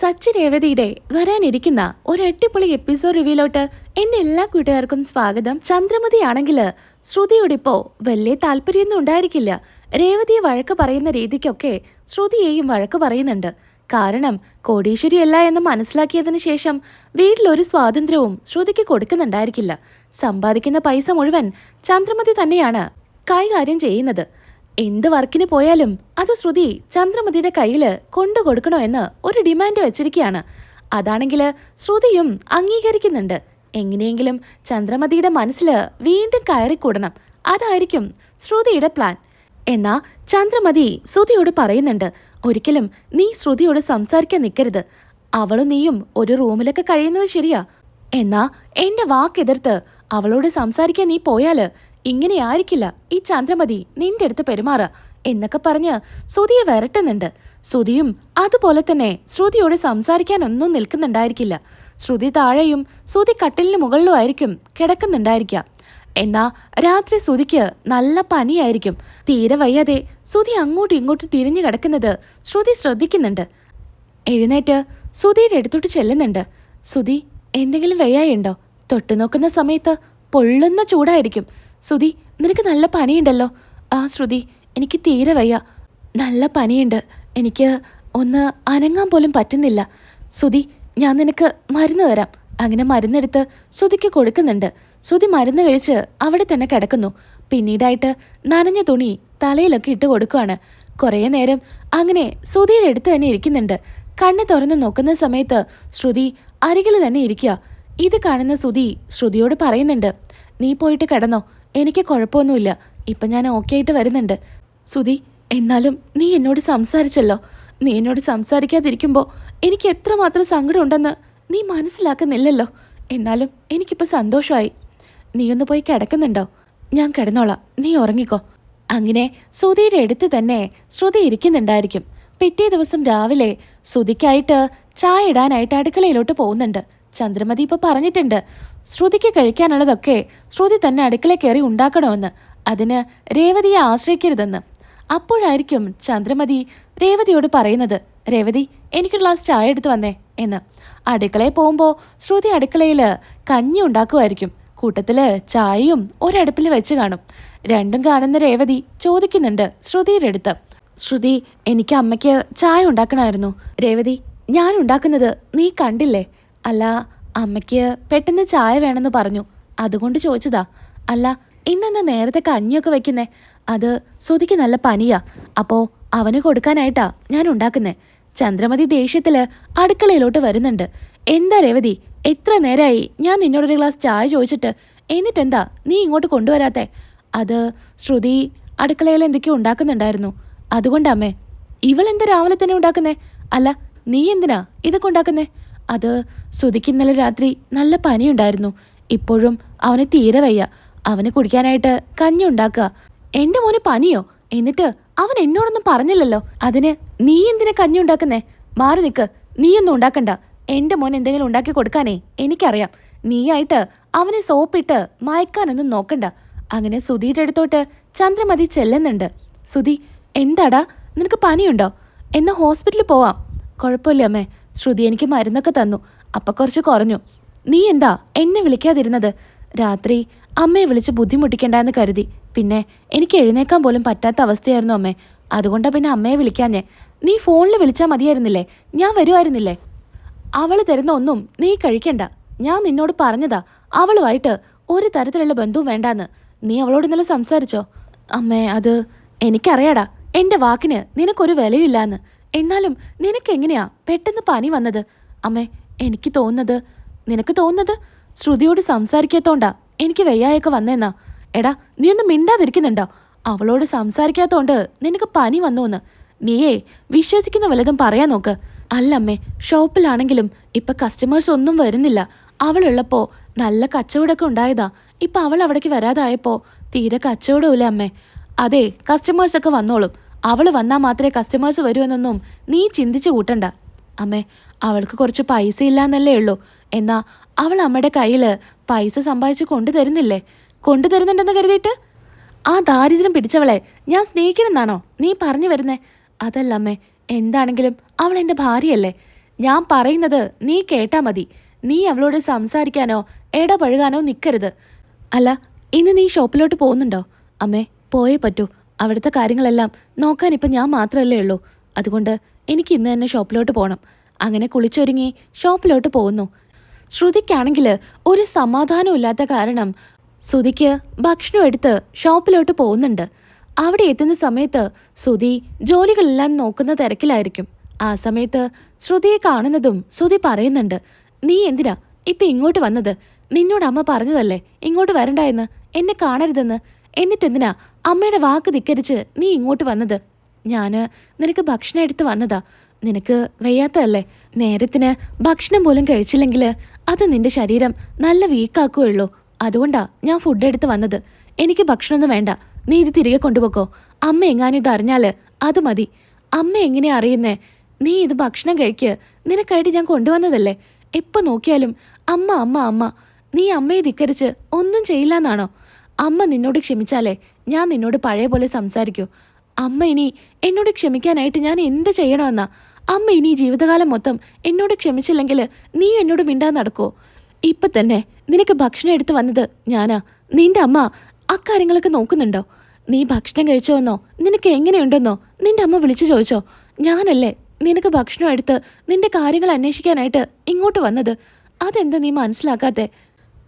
സച്ചി രേവതിയുടെ വരാനിരിക്കുന്ന ഒരു അടിപൊളി എപ്പിസോഡ് റിവ്യൂലോട്ട് എന്റെ എല്ലാ കൂട്ടുകാർക്കും സ്വാഗതം. ചന്ദ്രമതി ആണെങ്കിൽ ശ്രുതിയോടിപ്പോ വലിയ താല്പര്യമൊന്നും ഉണ്ടായിരിക്കില്ല. രേവതിയെ വഴക്ക് പറയുന്ന രീതിക്കൊക്കെ ശ്രുതിയെയും വഴക്ക് പറയുന്നുണ്ട്. കാരണം കോടീശ്വരിയല്ല എന്ന് മനസ്സിലാക്കിയതിനു ശേഷം വീട്ടിലൊരു സ്വാതന്ത്ര്യവും ശ്രുതിക്ക് കൊടുക്കുന്നുണ്ടായിരിക്കില്ല. സമ്പാദിക്കുന്ന പൈസ മുഴുവൻ ചന്ദ്രമതി തന്നെയാണ് കൈകാര്യം ചെയ്യുന്നത്. എന്ത് വർക്കിന് പോയാലും അത് ശ്രുതി ചന്ദ്രമതിയുടെ കയ്യിൽ കൊണ്ടു കൊടുക്കണോ എന്ന് ഒരു ഡിമാൻഡ് വെച്ചിരിക്കുകയാണ് അതാണെങ്കിൽ ശ്രുതിയും അംഗീകരിക്കുന്നുണ്ട്. എങ്ങനെയെങ്കിലും ചന്ദ്രമതിയുടെ മനസ്സിൽ വീണ്ടും കയറിക്കൂടണം. അതായിരിക്കും ശ്രുതിയുടെ പ്ലാൻ. എന്നാ ചന്ദ്രമതി ശ്രുതിയോട് പറയുന്നുണ്ട് ഒരിക്കലും നീ ശ്രുതിയോട് സംസാരിക്കാൻ നിൽക്കരുത് അവളും നീയും ഒരു റൂമിലൊക്കെ കഴിയുന്നത് ശരിയാ. എന്നാ എന്റെ വാക്കെതിർത്ത് അവളോട് സംസാരിക്കാൻ നീ പോയാൽ ഇങ്ങനെയായിരിക്കില്ല. ഈ ചന്ദ്രമതി നിന്റെ അടുത്ത് പെരുമാറുക എന്നൊക്കെ പറഞ്ഞ് ശ്രുതിയെ വരട്ടുന്നുണ്ട്. ശ്രുതിയും അതുപോലെ തന്നെ ശ്രുതിയോട് സംസാരിക്കാനൊന്നും നിൽക്കുന്നുണ്ടായിരിക്കില്ല. ശ്രുതി താഴെയും ശ്രുതി കട്ടിലിന് മുകളിലും ആയിരിക്കും കിടക്കുന്നുണ്ടായിരിക്കുക. എന്നാ രാത്രി ശ്രുതിക്ക് നല്ല പനിയായിരിക്കും. തീരെ വയ്യാതെ ശ്രുതി അങ്ങോട്ടും ഇങ്ങോട്ടും തിരിഞ്ഞു കിടക്കുന്നത് ശ്രുതി ശ്രദ്ധിക്കുന്നുണ്ട്. എഴുന്നേറ്റ് സുതിയുടെ അടുത്തോട്ട് ചെല്ലുന്നുണ്ട്. സുതി എന്തെങ്കിലും വയ്യായുണ്ടോ? തൊട്ടുനോക്കുന്ന സമയത്ത് പൊള്ളുന്ന ചൂടായിരിക്കും. സുധി നിനക്ക് നല്ല പനിയുണ്ടല്ലോ. ആ ശ്രുതി എനിക്ക് തീരെ വയ്യ. നല്ല പനിയുണ്ട്. എനിക്ക് ഒന്ന് അനങ്ങാൻ പോലും പറ്റുന്നില്ല. സുധി ഞാൻ നിനക്ക് മരുന്ന് തരാം. അങ്ങനെ മരുന്നെടുത്ത് സുധിക്ക് കൊടുക്കുന്നുണ്ട്. സുധി മരുന്ന് കഴിച്ച് അവിടെ തന്നെ കിടക്കുന്നു. പിന്നീടായിട്ട് നനഞ്ഞ തുണി തലയിലൊക്കെ ഇട്ട് കൊടുക്കുവാണ്. കുറേ നേരം അങ്ങനെ ശ്രുതിയുടെ അടുത്ത് തന്നെ ഇരിക്കുന്നുണ്ട്. കണ്ണ് തുറന്ന് നോക്കുന്ന സമയത്ത് ശ്രുതി അരികിൽ തന്നെ ഇരിക്കുക. ഇത് കാണുന്ന ശ്രുതി ശ്രുതിയോട് പറയുന്നുണ്ട് നീ പോയിട്ട് കിടന്നോ. എനിക്ക് കുഴപ്പമൊന്നുമില്ല. ഇപ്പം ഞാൻ ഓക്കെ ആയിട്ട് വരുന്നുണ്ട്. സുധി എന്നാലും നീ എന്നോട് സംസാരിച്ചല്ലോ. നീ എന്നോട് സംസാരിക്കാതിരിക്കുമ്പോൾ എനിക്ക് എത്രമാത്രം സങ്കടം ഉണ്ടെന്ന് നീ മനസ്സിലാക്കുന്നില്ലല്ലോ. എന്നാലും എനിക്കിപ്പോൾ സന്തോഷമായി. നീ ഒന്ന് പോയി കിടക്കുന്നുണ്ടോ? ഞാൻ കിടന്നോളാം. നീ ഉറങ്ങിക്കോ. അങ്ങനെ ശ്രുതിയുടെ അടുത്ത് തന്നെ ശ്രുതി ഇരിക്കുന്നുണ്ടായിരിക്കും. പിറ്റേ ദിവസം രാവിലെ ശ്രുതിക്കായിട്ട് ചായ ഇടാനായിട്ട് അടുക്കളയിലോട്ട് പോകുന്നുണ്ട്. ചന്ദ്രമതി ഇപ്പൊ പറഞ്ഞിട്ടുണ്ട് ശ്രുതിക്ക് കഴിക്കാനുള്ളതൊക്കെ ശ്രുതി തന്നെ അടുക്കള കയറി ഉണ്ടാക്കണമെന്ന് അതിന് രേവതിയെ ആശ്രയിക്കരുതെന്ന്. അപ്പോഴായിരിക്കും ചന്ദ്രമതി രേവതിയോട് പറയുന്നത് രേവതി എനിക്ക് ഗ്ലാസ് ചായ എടുത്ത് വന്നേ എന്ന്. അടുക്കളയിൽ പോകുമ്പോൾ ശ്രുതി അടുക്കളയിൽ കഞ്ഞി ഉണ്ടാക്കുമായിരിക്കും. കൂട്ടത്തിൽ ചായയും ഒരടുപ്പിൽ വെച്ച് കാണും. രണ്ടും കാണുന്ന രേവതി ചോദിക്കുന്നുണ്ട് ശ്രുതിയുടെ അടുത്ത്. ശ്രുതി എനിക്ക് അമ്മയ്ക്ക് ചായ ഉണ്ടാക്കണമായിരുന്നു. രേവതി ഞാൻ ഉണ്ടാക്കുന്നത് നീ കണ്ടില്ലേ? അല്ല അമ്മയ്ക്ക് പെട്ടെന്ന് ചായ വേണമെന്ന് പറഞ്ഞു. അതുകൊണ്ട് ചോദിച്ചതാ അല്ല ഇന്നെന്താ നേരത്തെ കഞ്ഞിയൊക്കെ വെക്കുന്നേ? അത് ശ്രുതിക്ക് നല്ല പനിയാ. അപ്പോ അവന് കൊടുക്കാനായിട്ടാ ഞാൻ ഉണ്ടാക്കുന്നേ. ചന്ദ്രമതി ദേഷ്യത്തിൽ അടുക്കളയിലോട്ട് വരുന്നുണ്ട്. എന്താ രേവതി എത്ര നേരമായി ഞാൻ നിന്നോടൊരു ഗ്ലാസ് ചായ ചോദിച്ചിട്ട് എന്നിട്ടെന്താ നീ ഇങ്ങോട്ട് കൊണ്ടുവരാത്തെ? അത് ശ്രുതി അടുക്കളയിൽ എന്തൊക്കെയോ ഉണ്ടാക്കുന്നുണ്ടായിരുന്നു. അതുകൊണ്ടമ്മേ ഇവളെന്താ രാവിലെ തന്നെ ഉണ്ടാക്കുന്നേ? അല്ല നീ എന്തിനാ ഇതൊക്കെ ഉണ്ടാക്കുന്നേ? അത് ശ്രുതിക്ക് ഇന്നലെ രാത്രി നല്ല പനിയുണ്ടായിരുന്നു. ഇപ്പോഴും അവന് തീരെ വയ്യ. അവന് കുടിക്കാനായിട്ട് കഞ്ഞി ഉണ്ടാക്കുക. എന്റെ മോന് പനിയോ? എന്നിട്ട് അവൻ എന്നോടൊന്നും പറഞ്ഞില്ലല്ലോ. അതിന് നീ എന്തിനാ കഞ്ഞി ഉണ്ടാക്കുന്നേ? മാറി നിക്ക്. നീയൊന്നും ഉണ്ടാക്കണ്ട. എന്റെ മോൻ എന്തെങ്കിലും ഉണ്ടാക്കി കൊടുക്കാനേ എനിക്കറിയാം. നീയായിട്ട് അവനെ സോപ്പിട്ട് മയക്കാനൊന്നും നോക്കണ്ട. അങ്ങനെ സുധിയുടെ അടുത്തോട്ട് ചന്ദ്രമതി ചെല്ലുന്നുണ്ട്. സുധി എന്താടാ? നിനക്ക് പനിയുണ്ടോ? എന്നാ ഹോസ്പിറ്റലിൽ പോവാം. കുഴപ്പമില്ല അമ്മേ. ശ്രുതി എനിക്ക് മരുന്നൊക്കെ തന്നു. അപ്പം കുറച്ച് കുറഞ്ഞു. നീ എന്താ എന്നെ വിളിക്കാതിരുന്നത്? രാത്രി അമ്മയെ വിളിച്ച് ബുദ്ധിമുട്ടിക്കണ്ടെന്ന് കരുതി. പിന്നെ എനിക്ക് എഴുന്നേക്കാൻ പോലും പറ്റാത്ത അവസ്ഥയായിരുന്നു അമ്മേ. അതുകൊണ്ടാണ് പിന്നെ അമ്മയെ വിളിക്കാഞ്ഞേ. നീ ഫോണിൽ വിളിച്ചാൽ മതിയായിരുന്നില്ലേ? ഞാൻ വരുമായിരുന്നില്ലേ അവൾ തരുന്ന ഒന്നും നീ കഴിക്കണ്ട. ഞാൻ നിന്നോട് പറഞ്ഞതാ. അവളുമായിട്ട് ഒരു തരത്തിലുള്ള ബന്ധവും വേണ്ടാന്ന്. നീ അവളോട് ഇന്നലെ സംസാരിച്ചോ? അമ്മേ അത് എനിക്കറിയാടാ. എന്റെ വാക്കിന് നിനക്കൊരു വിലയില്ലാന്ന് എന്നാലും നിനക്ക് എങ്ങനെയാ പെട്ടെന്ന് പനി വന്നത്? അമ്മേ എനിക്ക് തോന്നുന്നത് നിനക്ക് തോന്നുന്നത്? ശ്രുതിയോട് സംസാരിക്കാത്തോണ്ടാ എനിക്ക് വെയ്യായൊക്കെ വന്നെന്നാ. എടാ നീ ഒന്നും മിണ്ടാതിരിക്കുന്നുണ്ടോ? അവളോട് സംസാരിക്കാത്തോണ്ട് നിനക്ക് പനി വന്നോന്ന്. നീയേ വിശ്വസിക്കുന്ന വല്ലതും പറയാൻ നോക്ക്. അല്ലമ്മേ ഷോപ്പിലാണെങ്കിലും ഇപ്പൊ കസ്റ്റമേഴ്സ് ഒന്നും വരുന്നില്ല. അവളുള്ളപ്പോ നല്ല കച്ചവടമൊക്കെ ഉണ്ടായതാ. ഇപ്പൊ അവൾ അവിടേക്ക് വരാതായപ്പോ തീരെ കച്ചവടമില്ല അമ്മേ. അതെ കസ്റ്റമേഴ്സൊക്കെ വന്നോളും. അവൾ വന്നാൽ മാത്രമേ കസ്റ്റമേഴ്സ് വരുമെന്നൊന്നും നീ ചിന്തിച്ചു കൂട്ടണ്ട. അമ്മേ അവൾക്ക് കുറച്ച് പൈസ ഇല്ലാന്നല്ലേ ഉള്ളൂ. എന്നാ അവൾ അമ്മയുടെ കയ്യിൽ പൈസ സമ്പാദിച്ച് കൊണ്ടുതരുന്നില്ലേ കൊണ്ടുതരുന്നുണ്ടെന്ന് കരുതിയിട്ട്? ആ ദാരിദ്ര്യം പിടിച്ചവളെ ഞാൻ സ്നേഹിക്കണമെന്നാണോ നീ പറഞ്ഞു വരുന്നേ? അതല്ല അമ്മേ എന്താണെങ്കിലും അവൾ എന്റെ ഭാര്യയല്ലേ. ഞാൻ പറയുന്നത് നീ കേട്ടാ മതി. നീ അവളോട് സംസാരിക്കാനോ ഇടപഴകാനോ നിൽക്കരുത് അല്ല ഇന്ന് നീ ഷോപ്പിലോട്ട് പോകുന്നുണ്ടോ? അമ്മേ പോയേ പറ്റൂ. അവിടുത്തെ കാര്യങ്ങളെല്ലാം നോക്കാൻ ഇപ്പം ഞാൻ മാത്രമല്ലേ ഉള്ളൂ. അതുകൊണ്ട് എനിക്ക് ഇന്ന് തന്നെ ഷോപ്പിലോട്ട് പോകണം അങ്ങനെ കുളിച്ചൊരുങ്ങി ഷോപ്പിലോട്ട് പോകുന്നു. ശ്രുതിക്കാണെങ്കിൽ ഒരു സമാധാനവും കാരണം ശ്രുതിക്ക് ഭക്ഷണം എടുത്ത് ഷോപ്പിലോട്ട് പോകുന്നുണ്ട്. അവിടെ എത്തുന്ന സമയത്ത് ശ്രുതി ജോലികളെല്ലാം നോക്കുന്ന തിരക്കിലായിരിക്കും. ആ സമയത്ത് ശ്രുതിയെ കാണുന്നതും ശ്രുതി പറയുന്നുണ്ട് നീ എന്തിനാ ഇപ്പം ഇങ്ങോട്ട് വന്നത്? നിന്നോട് അമ്മ പറഞ്ഞതല്ലേ ഇങ്ങോട്ട് വരണ്ട എന്ന് എന്നെ കാണരുതെന്ന്? എന്നിട്ടെന്തിനാ അമ്മയുടെ വാക്ക് ധിക്കരിച്ച് നീ ഇങ്ങോട്ട് വന്നത്? ഞാൻ നിനക്ക് ഭക്ഷണം എടുത്ത് വന്നതാ. നിനക്ക് വയ്യാത്തതല്ലേ? നേരത്തിന് ഭക്ഷണം പോലും കഴിച്ചില്ലെങ്കിൽ അത് നിന്റെ ശരീരം നല്ല വീക്കാക്കുകയുള്ളൂ അതുകൊണ്ടാ ഞാൻ ഫുഡ് എടുത്ത് വന്നത്. എനിക്ക് ഭക്ഷണമൊന്നും വേണ്ട. നീ ഇത് തിരികെ കൊണ്ടുപോക്കോ. അമ്മ എങ്ങാനും ഇത് അറിഞ്ഞാൽ അത് മതി. അമ്മ എങ്ങനെയാ അറിയുന്നേ? നീ ഇത് ഭക്ഷണം കഴിക്ക്. നിനക്കായിട്ട് ഞാൻ കൊണ്ടുവന്നതല്ലേ? എപ്പോ നോക്കിയാലും അമ്മ അമ്മ അമ്മ. നീ അമ്മയെ ധിക്കരിച്ച് ഒന്നും ചെയ്യില്ലെന്നാണോ? അമ്മ നിന്നോട് ക്ഷമിച്ചാലേ ഞാൻ നിന്നോട് പഴയ പോലെ സംസാരിക്കൂ. അമ്മ ഇനി എന്നോട് ക്ഷമിക്കാനായിട്ട് ഞാൻ എന്ത് ചെയ്യണമെന്നാ? അമ്മ ഇനി ജീവിതകാലം മൊത്തം എന്നോട് ക്ഷമിച്ചില്ലെങ്കിൽ നീ എന്നോട് മിണ്ടാൻ നടക്കോ? ഇപ്പൊ തന്നെ നിനക്ക് ഭക്ഷണം എടുത്ത് വന്നത് ഞാനാ. നിന്റെ അമ്മ അക്കാര്യങ്ങളൊക്കെ നോക്കുന്നുണ്ടോ? നീ ഭക്ഷണം കഴിച്ചോന്നോ? നിനക്ക് എങ്ങനെയുണ്ടെന്നോ? നിന്റെ അമ്മ വിളിച്ചു ചോദിച്ചോ? ഞാനല്ലേ നിനക്ക് ഭക്ഷണം എടുത്ത് നിന്റെ കാര്യങ്ങൾ അന്വേഷിക്കാനായിട്ട് ഇങ്ങോട്ട് വന്നത്? അതെന്താ നീ മനസ്സിലാക്കാത്തെ?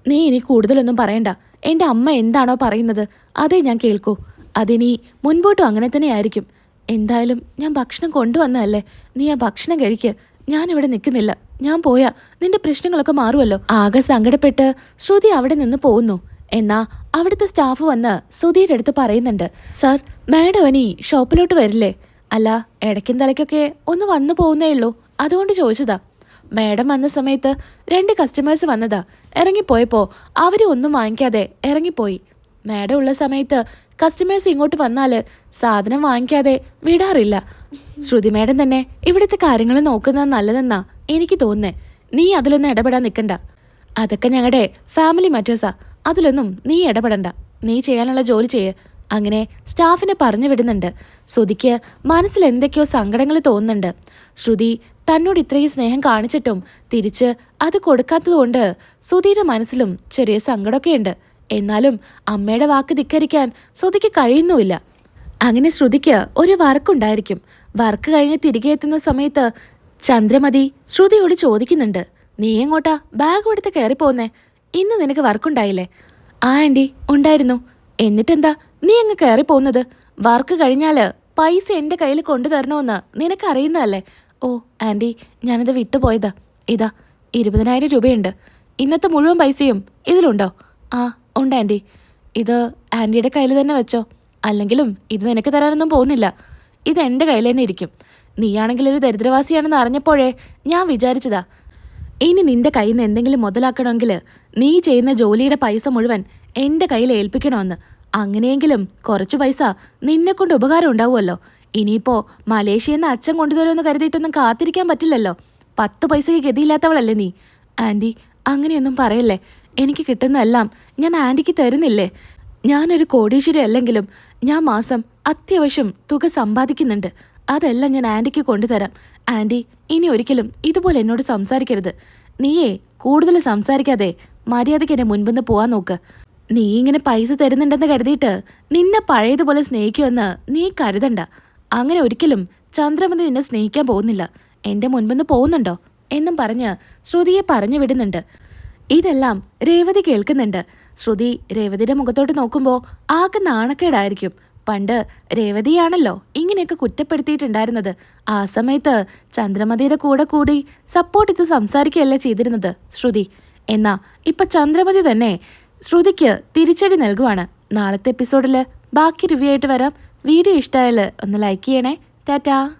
നീ ഇനി കൂടുതലൊന്നും പറയണ്ട. എന്റെ അമ്മ എന്താണോ പറയുന്നത് അതേ ഞാൻ കേൾക്കൂ. അതിനി മുൻപോട്ടും അങ്ങനെ തന്നെ ആയിരിക്കും. എന്തായാലും ഞാൻ ഭക്ഷണം കൊണ്ടുവന്നതല്ലേ? നീ ആ ഭക്ഷണം കഴിക്ക്. ഞാനിവിടെ നിൽക്കുന്നില്ല. ഞാൻ പോയാ നിന്റെ പ്രശ്നങ്ങളൊക്കെ മാറുമല്ലോ ആകെ സങ്കടപ്പെട്ട് ശ്രുതി അവിടെ നിന്ന് പോകുന്നു. എന്നാ അവിടുത്തെ സ്റ്റാഫ് വന്ന് സുധീരുടെ അടുത്ത് പറയുന്നുണ്ട്. സാർ മാഡം ഇനി ഷോപ്പിലോട്ട് വരില്ലേ? അല്ല ഇടയ്ക്കും തലയ്ക്കൊക്കെ ഒന്ന് വന്നു പോകുന്നേ ഉള്ളൂ. അതുകൊണ്ട് ചോദിച്ചതാ. മാഡം വന്ന സമയത്ത് രണ്ട് കസ്റ്റമേഴ്സ് വന്നതാ. ഇറങ്ങിപ്പോയപ്പോ അവർ ഒന്നും വാങ്ങിക്കാതെ ഇറങ്ങിപ്പോയി. മാഡം ഉള്ള സമയത്ത് കസ്റ്റമേഴ്സ് ഇങ്ങോട്ട് വന്നാൽ സാധനം വാങ്ങിക്കാതെ വിടാറില്ല. ശ്രുതി മാഡം തന്നെ ഇവിടുത്തെ കാര്യങ്ങൾ നോക്കുന്നത് നല്ലതെന്നാ എനിക്ക് തോന്നുന്നേ. നീ അതിലൊന്നും ഇടപെടാൻ നിൽക്കണ്ട അതൊക്കെ ഞങ്ങളുടെ ഫാമിലി മാറ്റേഴ്സാ അതിലൊന്നും നീ ഇടപെടണ്ട. നീ ചെയ്യാനുള്ള ജോലി ചെയ്യ്. അങ്ങനെ സ്റ്റാഫിനെ പറഞ്ഞു വിടുന്നുണ്ട്. ശ്രുതിക്ക് മനസ്സിൽ എന്തൊക്കെയോ സങ്കടങ്ങൾ തോന്നുന്നുണ്ട്. ശ്രുതി തന്നോട് ഇത്രയും സ്നേഹം കാണിച്ചിട്ടും തിരിച്ച് അത് കൊടുക്കാത്തതുകൊണ്ട് ശ്രുതിയുടെ മനസ്സിലും ചെറിയ സങ്കടമൊക്കെ ഉണ്ട്. എന്നാലും അമ്മയുടെ വാക്ക് ധിക്കരിക്കാൻ ശ്രുതിക്ക് കഴിയുന്നുമില്ല. അങ്ങനെ ശ്രുതിക്ക് ഒരു വർക്കുണ്ടായിരിക്കും. വർക്ക് കഴിഞ്ഞ് തിരികെ എത്തുന്ന സമയത്ത് ചന്ദ്രമതി ശ്രുതിയോട് ചോദിക്കുന്നുണ്ട്. നീ എങ്ങോട്ടാ? ബാഗ് എടുത്ത് കയറിപ്പോന്നേ. ഇന്ന് നിനക്ക് വർക്കുണ്ടായില്ലേ ആ ആന്റി ഉണ്ടായിരുന്നു. എന്നിട്ടെന്താ? നീ അങ്ങ് കയറി പോകുന്നത്? വർക്ക് കഴിഞ്ഞാൽ പൈസ എന്റെ കയ്യിൽ കൊണ്ടു കൊണ്ടുതരണമെന്ന് നിനക്കറിയുന്നതല്ലേ? ഓ ആന്റി ഞാനത് വിട്ടുപോയതാ ഇതാ ഇരുപതിനായിരം രൂപയുണ്ട്. ഇന്നത്തെ മുഴുവൻ പൈസയും ഇതിലുണ്ടോ? ആ ഉണ്ട് ആന്റി ഇത് ആന്റിയുടെ കയ്യിൽ തന്നെ വെച്ചോ? അല്ലെങ്കിലും ഇത് നിനക്ക് തരാനൊന്നും പോകുന്നില്ല. ഇത് എന്റെ കയ്യിൽ തന്നെ ഇരിക്കും. നീയാണെങ്കിൽ ഒരു ദരിദ്രവാസിയാണെന്ന് അറിഞ്ഞപ്പോഴേ ഞാൻ വിചാരിച്ചതാ. ഇനി നിന്റെ കയ്യിൽ നിന്ന് എന്തെങ്കിലും മുതലാക്കണമെങ്കിൽ നീ ചെയ്യുന്ന ജോലിയുടെ പൈസ മുഴുവൻ എന്റെ കയ്യിൽ ഏൽപ്പിക്കണമെന്ന്. അങ്ങനെയെങ്കിലും കുറച്ച് പൈസ നിന്നെ കൊണ്ട് ഉപകാരം ഉണ്ടാവുമല്ലോ. ഇനിയിപ്പോ മലേഷ്യയിൽ നിന്ന് അച്ഛൻ കൊണ്ടുതരുമെന്ന് കരുതിയിട്ടൊന്നും കാത്തിരിക്കാൻ പറ്റില്ലല്ലോ. പത്ത് പൈസയ്ക്ക് ഗതിയില്ലാത്തവളല്ലേ നീ. ആന്റി അങ്ങനെയൊന്നും പറയല്ലേ. എനിക്ക് കിട്ടുന്നതെല്ലാം ഞാൻ ആന്റിക്ക് തരുന്നില്ലേ? ഞാനൊരു കോടീശ്വരി അല്ലെങ്കിലും ഞാൻ മാസം അത്യാവശ്യം തുക സമ്പാദിക്കുന്നുണ്ട്. അതെല്ലാം ഞാൻ ആന്റിക്ക് കൊണ്ടുതരാം. ആന്റി ഇനി ഒരിക്കലും ഇതുപോലെ എന്നോട് സംസാരിക്കരുത്. നീയേ കൂടുതൽ സംസാരിക്കാതെ മര്യാദയ്ക്ക് എന്നെ മുൻപിന്ന് പോവാൻ നോക്ക്. നീ ഇങ്ങനെ പൈസ തരുന്നുണ്ടെന്ന് കരുതിയിട്ട് നിന്നെ പഴയതുപോലെ സ്നേഹിക്കുമെന്ന് നീ കരുതണ്ട. അങ്ങനെ ഒരിക്കലും ചന്ദ്രമതി നിന്നെ സ്നേഹിക്കാൻ പോകുന്നില്ല. എന്റെ മുൻപെന്ന് പോകുന്നുണ്ടോ? എന്നും പറഞ്ഞ് ശ്രുതിയെ പറഞ്ഞു വിടുന്നുണ്ട്. ഇതെല്ലാം രേവതി കേൾക്കുന്നുണ്ട്. ശ്രുതി രേവതിയുടെ മുഖത്തോട്ട് നോക്കുമ്പോൾ ആകെ നാണക്കേടായിരിക്കും. പണ്ട് രേവതിയാണല്ലോ ഇങ്ങനെയൊക്കെ കുറ്റപ്പെടുത്തിയിട്ടുണ്ടായിരുന്നത്. ആ സമയത്ത് ചന്ദ്രമതിയുടെ കൂടെ കൂടി സപ്പോർട്ട് ചെയ്ത് സംസാരിക്കുകയല്ലേ ചെയ്തിരുന്നത് ശ്രുതി. എന്നാ ഇപ്പൊ ചന്ദ്രമതി തന്നെ ശ്രുതിക്ക് തിരിച്ചടി നൽകുവാണ്. നാളത്തെ എപ്പിസോഡിൽ ബാക്കി റിവ്യൂ ആയിട്ട് വരാം. വീഡിയോ ഇഷ്ടമായാൽ ഒന്ന് ലൈക്ക് ചെയ്യണേ. ടാറ്റാ.